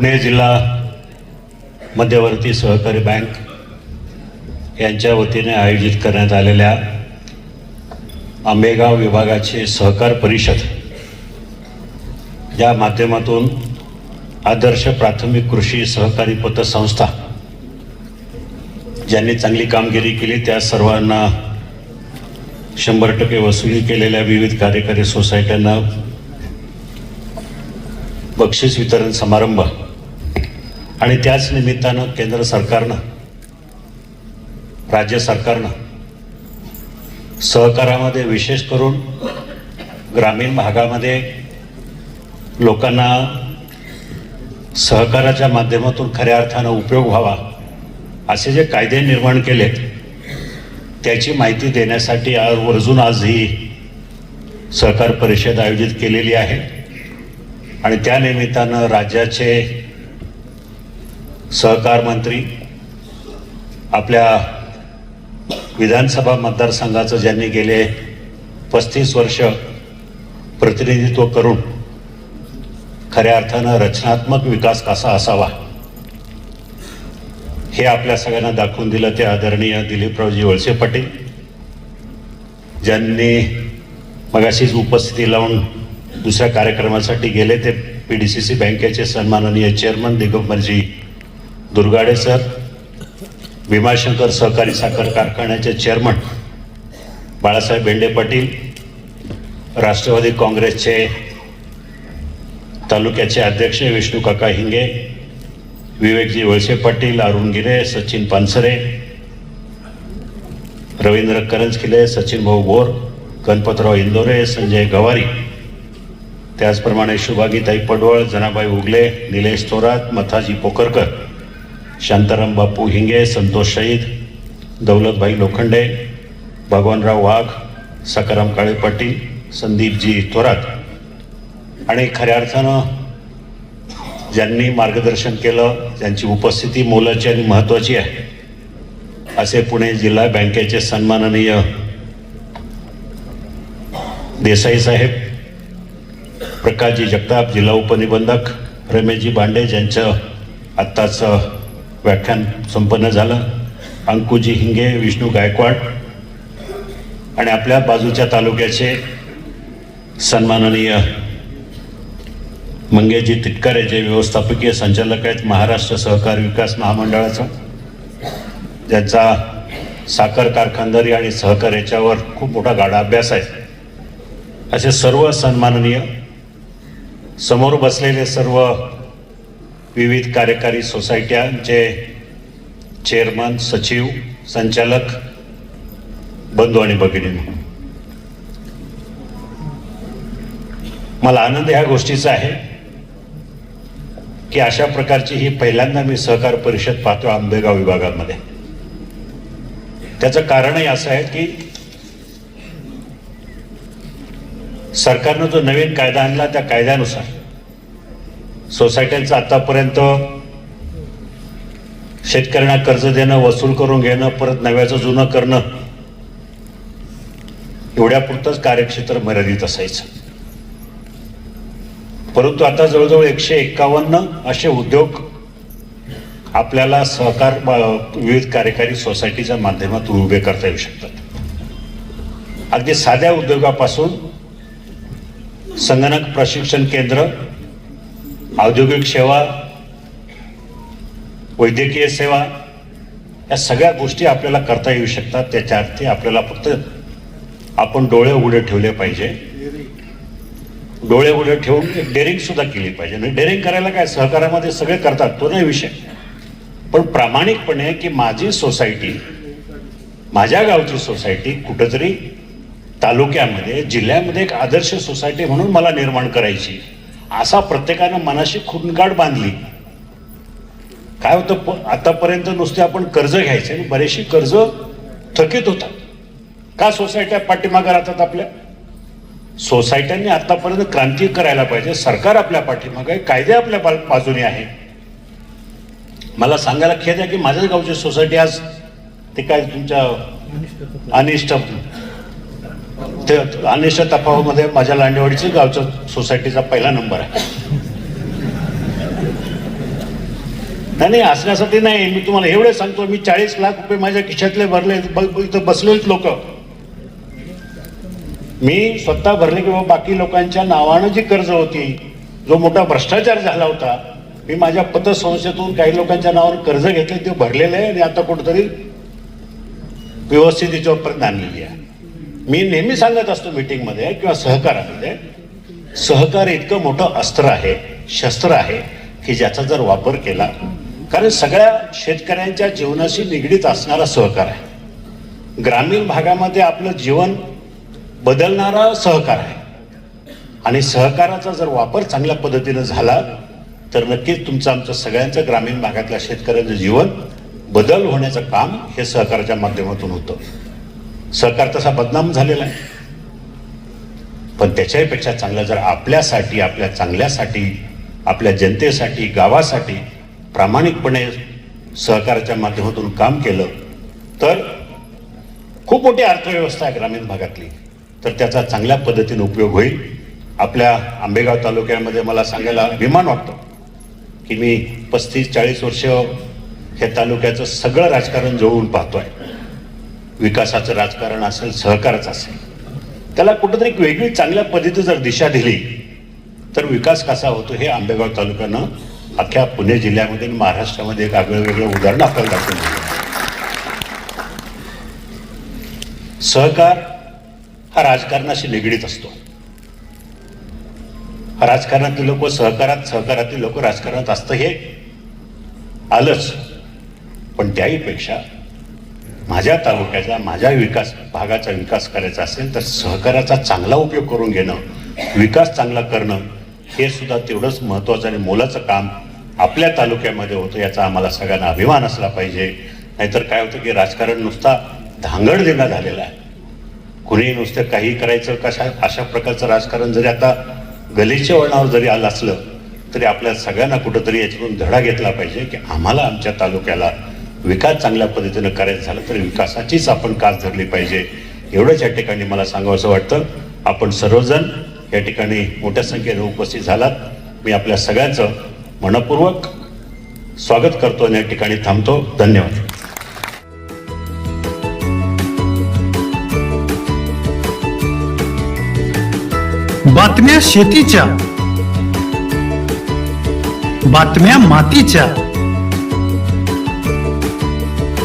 पुणे जिल्हा मध्यवर्ती सहकारी बँक यांच्या वतीने आयोजित करण्यात आलेल्या आंबेगाव विभागाचे सहकार परिषद या माध्यमातून आदर्श प्राथमिक कृषी सहकारी पतसंस्था ज्यांनी चांगली कामगिरी केली त्या सर्वांना शंभर टक्के वसुली केलेल्या विविध कार्यकारी सोसायट्यांना बक्षीस वितरण समारंभ आणि त्याच निमित्तानं केंद्र सरकारनं राज्य सरकारनं सहकारामध्ये विशेष करून ग्रामीण भागामध्ये लोकांना सहकाराच्या माध्यमातून खऱ्या अर्थानं उपयोग व्हावा असे जे कायदे निर्माण केलेत त्याची माहिती देण्यासाठी आवर्जून आज ही सहकार परिषद आयोजित केलेली आहे. आणि त्या निमित्तानं राज्याचे सहकार मंत्री आपल्या विधानसभा मतदारसंघाचं ज्यांनी गेले पस्तीस वर्ष प्रतिनिधित्व करून खऱ्या अर्थानं रचनात्मक विकास कसा असावा हे आपल्या सगळ्यांना दाखवून दिलं ते आदरणीय दिलीपरावजी वळसे पाटील ज्यांनी मगाशीच उपस्थिती लावून दुसऱ्या कार्यक्रमासाठी गेले ते पी डी सी सी बँकेचे सन्माननीय चेअरमन दिगंबरजी दुर्गाडे सर भीमाशंकर सहकारी साखर कारखान्याचे चेअरमन बाळासाहेब भेंडे पाटील राष्ट्रवादी काँग्रेसचे तालुक्याचे अध्यक्ष विष्णू काका हिंगे विवेकजी वळसे पाटील अरुण गिरे सचिन पानसरे रवींद्र करंजकिले सचिन भाऊ बोर गणपतराव इंदोरे संजय गवारी त्याचप्रमाणे शुभागीताई पडवळ जनाबाई उगले निलेश थोरात मथाजी पोकरकर शांताराम बापू हिंगे संतोष शहीद दौलतभाई लोखंडे भगवानराव वाघ सकाराम काळे पाटील संदीपजी थोरात. आणि खऱ्या अर्थानं ज्यांनी मार्गदर्शन केलं ज्यांची उपस्थिती मोलाची आणि महत्त्वाची आहे असे पुणे जिल्हा बँकेचे सन्माननीय देसाई साहेब प्रकाशजी जगताप जिल्हा उपनिबंधक रमेशजी बांडे ज्यांचं आत्ताचं व्याख्यान संपन्न झालं. अंकुजी हिंगे विष्णू गायकवाड आणि आपल्या बाजूच्या तालुक्याचे सन्माननीय मंगेशजी तिटकारे जे व्यवस्थापकीय संचालक आहेत महाराष्ट्र सहकार विकास महामंडळाचा. ज्याचा साखर कारखानदारी आणि सहकार याच्यावर खूप मोठा गाडा अभ्यास आहे. असे सर्व सन्माननीय समोर बसलेले सर्व विविध कार्यकारी सोसायट्यांचे चेअरमन सचिव संचालक बंधू आणि भगिनी. मला आनंद ह्या गोष्टीचा आहे की अशा प्रकारची ही पहिल्यांदा मी सहकार परिषद पाहतो आंबेगाव विभागामध्ये. त्याचं कारणही असं आहे की सरकारनं जो नवीन कायदा आणला त्या कायद्यानुसार सोसायट्यांचं आतापर्यंत शेतकऱ्यांना कर्ज देणं वसूल करून घेणं परत नव्याचं जुनं करणं एवढ्यापुरतंच कार्यक्षेत्र मर्यादित असायचं. परंतु आता जवळजवळ एकशे एक्कावन्न असे उद्योग आपल्याला सहकार विविध कार्यकारी सोसायटीच्या माध्यमातून उभे करता येऊ शकतात. अगदी साध्या उद्योगापासून संगणक प्रशिक्षण केंद्र औद्योगिक सेवा वैद्यकीय सेवा या सगळ्या गोष्टी आपल्याला करता येऊ शकतात. त्याच्या अर्थी आपल्याला फक्त आपण डोळे उघडे ठेवले पाहिजे. डोळे उघडे ठेवून डेअरिंग सुद्धा केली पाहिजे. आणि डेअरिंग करायला काय? सहकारामध्ये सगळे करतात. तो नाही विषय. पण प्रामाणिकपणे की माझी सोसायटी माझ्या गावची सोसायटी कुठंतरी तालुक्यामध्ये जिल्ह्यामध्ये एक आदर्श सोसायटी म्हणून मला निर्माण करायची. असा प्रत्येकानं मनाशी खुणगाड बांधली. काय होतं आतापर्यंत नुसते आपण कर्ज घ्यायचे आणि बरेचशी कर्ज थकीत होतात. का सोसायट्या पाठीमागे राहतात आपल्या? सोसायट्यांनी आतापर्यंत क्रांती करायला पाहिजे. सरकार आपल्या पाठीमागे आहे कायदे आपल्या बाजूने आहे. मला सांगायला खेद आहे की माझ्याच गावची सोसायटी आज ते काय तुमच्या अनिष्ट ते अनिष्ट तफावामध्ये माझ्या लांडेवाडीची गावच्या सोसायटीचा पहिला नंबर आहे. नाही नाही असण्यासाठी नाही. मी तुम्हाला एवढे सांगतो मी चाळीस लाख रुपये माझ्या खिशातले भरले इथं बसलेच लोक. मी स्वतः भरले किंवा बाकी लोकांच्या नावानं जी कर्ज होती जो मोठा भ्रष्टाचार झाला होता मी माझ्या पतसंस्थेतून काही लोकांच्या नावावर कर्ज घेतले ते भरलेले आहे आणि आता कुठंतरी व्यवस्थित याच्यापर्यंत आणलेली आहे. मी नेहमी सांगत असतो मीटिंगमध्ये किंवा सहकारामध्ये सहकार इतकं मोठं अस्त्र आहे शस्त्र आहे की ज्याचा जर वापर केला कारण सगळ्या शेतकऱ्यांच्या जीवनाशी निगडीत असणारा सहकार आहे. ग्रामीण भागामध्ये आपलं जीवन बदलणारा सहकार आहे. आणि सहकाराचा जर वापर चांगल्या पद्धतीनं झाला तर नक्कीच तुमचं आमचं सगळ्यांचं ग्रामीण भागातल्या शेतकऱ्यांचं जीवन बदल होण्याचं काम हे सहकाराच्या माध्यमातून होतं. सहकार तसा बदनाम झालेला आहे. पण त्याच्यापेक्षा चांगलं जर आपल्यासाठी आपल्या चांगल्यासाठी आपल्या जनतेसाठी गावासाठी प्रामाणिकपणे सहकाराच्या माध्यमातून काम केलं तर खूप मोठी अर्थव्यवस्था आहे ग्रामीण भागातली. तर त्याचा चांगल्या पद्धतीने उपयोग होईल. आपल्या आंबेगाव तालुक्यामध्ये मला सांगायला अभिमान वाटतो की मी पस्तीस चाळीस वर्ष हे तालुक्याचं सगळं राजकारण जवळून आहे विकासाचं राजकारण असेल सहकारच असेल त्याला कुठंतरी एक वेगळी चांगल्या पद्धती जर दिशा दिली तर विकास कसा होतो हे आंबेगाव तालुक्यानं अख्ख्या पुणे जिल्ह्यामध्ये आणि महाराष्ट्रामध्ये एक आगळं वेगळं उदाहरण आपल्याला दाखवून सहकार हा राजकारणाशी निगडीत असतो. राजकारणातले लोक सहकारात सहकारातले लोक राजकारणात असतं हे आलंच. पण त्याहीपेक्षा माझ्या तालुक्याचा माझ्या विकास भागाचा विकास करायचा असेल तर सहकाराचा चांगला उपयोग करून घेणं विकास चांगला करणं हे सुद्धा तेवढंच महत्त्वाचं आणि मोलाचं काम आपल्या तालुक्यामध्ये होतं याचा आम्हाला सगळ्यांना अभिमान असला पाहिजे. नाहीतर काय होतं की राजकारण नुसता धांगड देणं झालेला आहे. कुणी नुसतं काही करायचं कशा अशा प्रकारचं राजकारण जरी आता गलीच्या वळणावर जरी आलं असलं तरी आपल्या सगळ्यांना कुठंतरी याच्यातून धडा घेतला पाहिजे की आम्हाला आमच्या तालुक्याला विकास चांगल्या पद्धतीनं करायचं झालं तर विकासाचीच आपण कास धरली पाहिजे. एवढंच या ठिकाणी मला सांगावंसं वाटतं. आपण सर्वजण या ठिकाणी मोठ्या संख्येने उपस्थित झालात. मी आपल्या सगळ्यांचं मनपूर्वक स्वागत करतो आणि या ठिकाणी थांबतो. धन्यवाद. बातम्या शेतीच्या बातम्या मातीच्या